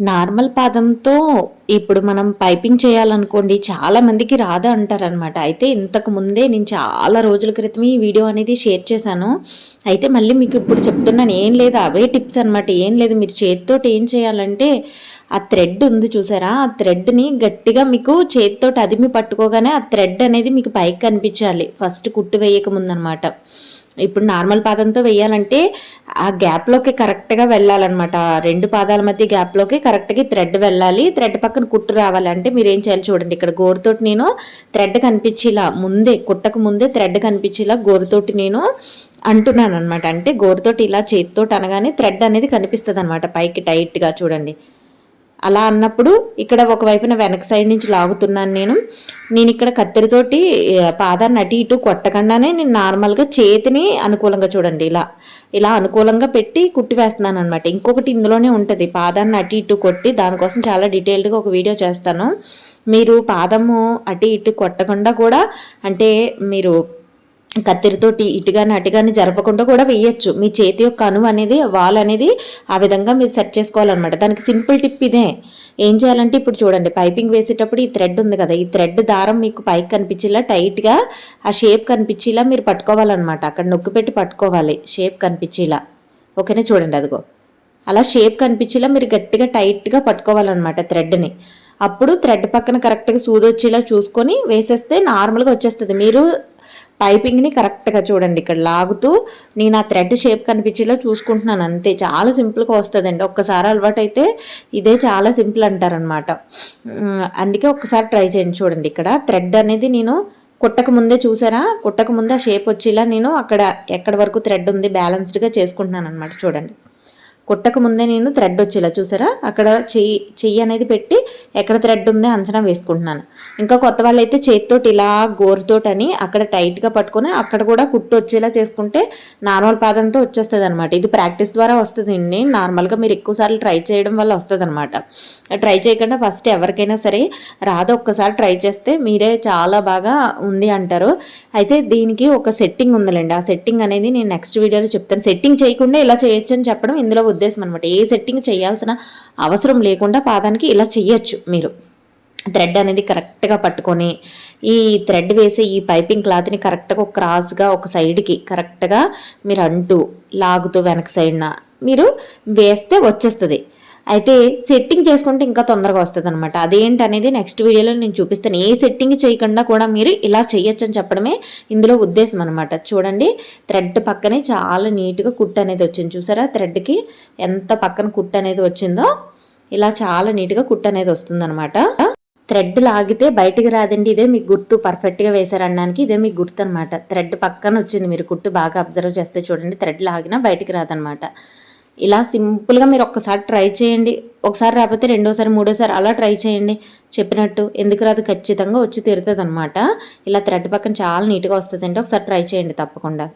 Normal పాదంతో ఇప్పుడు మనం piping చేయాలనుకోండి చాలా మందికి రాదా అంటారనమాట అయితే ఇంతకు ముందే నేను చాలా రోజుల క్రితం ఈ వీడియో అనేది షేర్ చేశాను. అయితే మళ్ళీ మీకు ఇప్పుడు చెప్తున్నాను ఏం లేదు అవే టిప్స్ అనమాట ఏం లేదు మీరు చేతితోటి ఏం చేయాలంటే ఆ థ్రెడ్ ఉంది చూసారా? ఆ థ్రెడ్ని గట్టిగా మీకు చేతితో అదిమి పట్టుకోగానే ఆ థ్రెడ్ అనేది మీకు పైకి కనిపించాలి. ఫస్ట్ కుట్టు వేయక ముందనమాట ఇప్పుడు నార్మల్ పాదంతో వేయాలంటే ఆ గ్యాప్లోకి కరెక్ట్గా వెళ్ళాలన్నమాట. రెండు పాదాల మధ్య గ్యాప్లోకి కరెక్ట్గా థ్రెడ్ వెళ్ళాలి. థ్రెడ్ పక్కన కుట్టు రావాలి అంటే మీరు ఏం చేయాలి చూడండి. ఇక్కడ గోరుతోటి నేను థ్రెడ్ కనిపించేలా ముందే కుట్టకు ముందే థ్రెడ్ కనిపించేలా గోరుతోటి నేను అంటున్నాను అనమాట అంటే గోరుతోటి ఇలా చేతితోటి అనగానే థ్రెడ్ అనేది కనిపిస్తుంది అనమాట పైకి టైట్గా చూడండి. అలా అన్నప్పుడు ఇక్కడ ఒకవైపున వెనక సైడ్ నుంచి లాగుతున్నాను నేను. నేను ఇక్కడ కత్తెరతోటి పాదాన్ని అటు ఇటు కొట్టకుండానే నేను నార్మల్గా చేతిని అనుకూలంగా చూడండి. ఇలా ఇలా అనుకూలంగా పెట్టి కుట్టి వేస్తున్నాను అనమాట ఇంకొకటి ఇందులోనే ఉంటుంది. పాదాన్ని అటు ఇటు కొట్టి దానికోసం చాలా డీటెయిల్డ్గా ఒక వీడియో చేస్తాను. మీరు పాదము అటు ఇటు కొట్టకుండా కూడా అంటే మీరు కత్తిరితోటి ఇటుగాని అటుగాని జరపకుండా కూడా వేయచ్చు. మీ చేతి యొక్క అణువు అనేది వాల్ అనేది ఆ విధంగా మీరు సెట్ చేసుకోవాలన్నమాట. దానికి సింపుల్ టిప్ ఇదే. ఏం చేయాలంటే ఇప్పుడు చూడండి పైపింగ్ వేసేటప్పుడు ఈ థ్రెడ్ ఉంది కదా ఈ థ్రెడ్ దారం మీకు పైకి కనిపించేలా టైట్గా ఆ షేప్ కనిపించేలా మీరు పట్టుకోవాలన్నమాట. అక్కడ నొక్కి పెట్టి పట్టుకోవాలి షేప్ కనిపించేలా. ఓకేనే చూడండి అదిగో. అలా షేప్ కనిపించేలా మీరు గట్టిగా టైట్గా పట్టుకోవాలన్నమాట థ్రెడ్ని. అప్పుడు థ్రెడ్ పక్కన కరెక్ట్గా సూదొచ్చేలా చూసుకొని వేసేస్తే నార్మల్గా వచ్చేస్తుంది. మీరు పైపింగ్ని కరెక్ట్గా చూడండి. ఇక్కడ లాగుతూ నేను ఆ థ్రెడ్ షేప్ కనిపించేలా చూసుకుంటున్నాను అంతే. చాలా సింపుల్గా వస్తుందండి. ఒక్కసారి అలవాటు అయితే ఇదే చాలా సింపుల్ అంటారనమాట. అందుకే ఒక్కసారి ట్రై చేయండి చూడండి ఇక్కడ. థ్రెడ్ అనేది నేను కుట్టక ముందే చూసారా? కుట్టక ముందే ఆ షేప్ వచ్చేలా నేను అక్కడ ఎక్కడ వరకు థ్రెడ్ ఉంది బ్యాలెన్స్డ్గా చేసుకుంటున్నాను అనమాట చూడండి. కుట్టక ముందే నేను థ్రెడ్ వచ్చేలా చూసారా? అక్కడ చెయ్యి చెయ్యి అనేది పెట్టి ఎక్కడ థ్రెడ్ ఉందో అంచనా వేసుకుంటున్నాను. ఇంకా కొత్త వాళ్ళు అయితే చేతితోటి ఇలా గోరుతోటి అని అక్కడ టైట్గా పట్టుకొని అక్కడ కూడా కుట్టు వచ్చేలా చేసుకుంటే నార్మల్ పాదంతో వచ్చేస్తుంది అనమాట ఇది ప్రాక్టీస్ ద్వారా వస్తుందండి నార్మల్గా మీరు ఎక్కువసార్లు ట్రై చేయడం వల్ల వస్తుంది అనమాట ట్రై చేయకుండా ఫస్ట్ ఎవరికైనా సరే రాదు. ఒక్కసారి ట్రై చేస్తే మీరే చాలా బాగా ఉంది అంటారు. అయితే దీనికి ఒక సెట్టింగ్ ఉందిలేండి. ఆ సెట్టింగ్ అనేది నేను నెక్స్ట్ వీడియోలో చెప్తాను. సెట్టింగ్ చేయకుండా ఇలా చేయొచ్చు అని చెప్పడం ఇందులో ఉద్దేశం అనమాట ఏ సెట్టింగ్ చేయాల్సిన అవసరం లేకుండా పాదానికి ఇలా చేయొచ్చు మీరు. థ్రెడ్ అనేది కరెక్ట్గా పట్టుకొని ఈ థ్రెడ్ వేసే ఈ పైపింగ్ క్లాత్ని కరెక్ట్గా ఒక క్రాస్గా ఒక సైడ్కి కరెక్ట్గా మీరు అంటూ లాగుతూ వెనక సైడ్న మీరు వేస్తే వచ్చేస్తుంది. అయితే సెట్టింగ్ చేసుకుంటే ఇంకా తొందరగా వస్తుంది అనమాట అదేంటి అనేది నెక్స్ట్ వీడియోలో నేను చూపిస్తాను. ఏ సెట్టింగ్ చేయకుండా కూడా మీరు ఇలా చేయొచ్చు అని చెప్పడమే ఇందులో ఉద్దేశం అనమాట చూడండి థ్రెడ్ పక్కనే చాలా నీట్గా కుట్టు అనేది వచ్చింది. చూసారా? థ్రెడ్కి ఎంత పక్కన కుట్టు అనేది వచ్చిందో ఇలా చాలా నీట్గా కుట్టు అనేది వస్తుందనమాట థ్రెడ్ లాగితే బయటికి రాదండి. ఇదే మీకు గుర్తు పర్ఫెక్ట్గా వేశారనడానికి ఇదే మీకు గుర్తు అనమాట థ్రెడ్ పక్కన వచ్చింది మీరు కుట్టు బాగా అబ్జర్వ్ చేస్తే చూడండి థ్రెడ్ లాగినా బయటికి రాదనమాట ఇలా సింపుల్గా మీరు ఒక్కసారి ట్రై చేయండి. ఒకసారి రాకపోతే రెండోసారి మూడోసారి అలా ట్రై చేయండి. చెప్పినట్టు ఎందుకు రాదు ఖచ్చితంగా వచ్చి తీరుతుంది అనమాట ఇలా థ్రెడ్ పక్కన చాలా నీట్గా వస్తుందంటే ఒకసారి ట్రై చేయండి తప్పకుండా.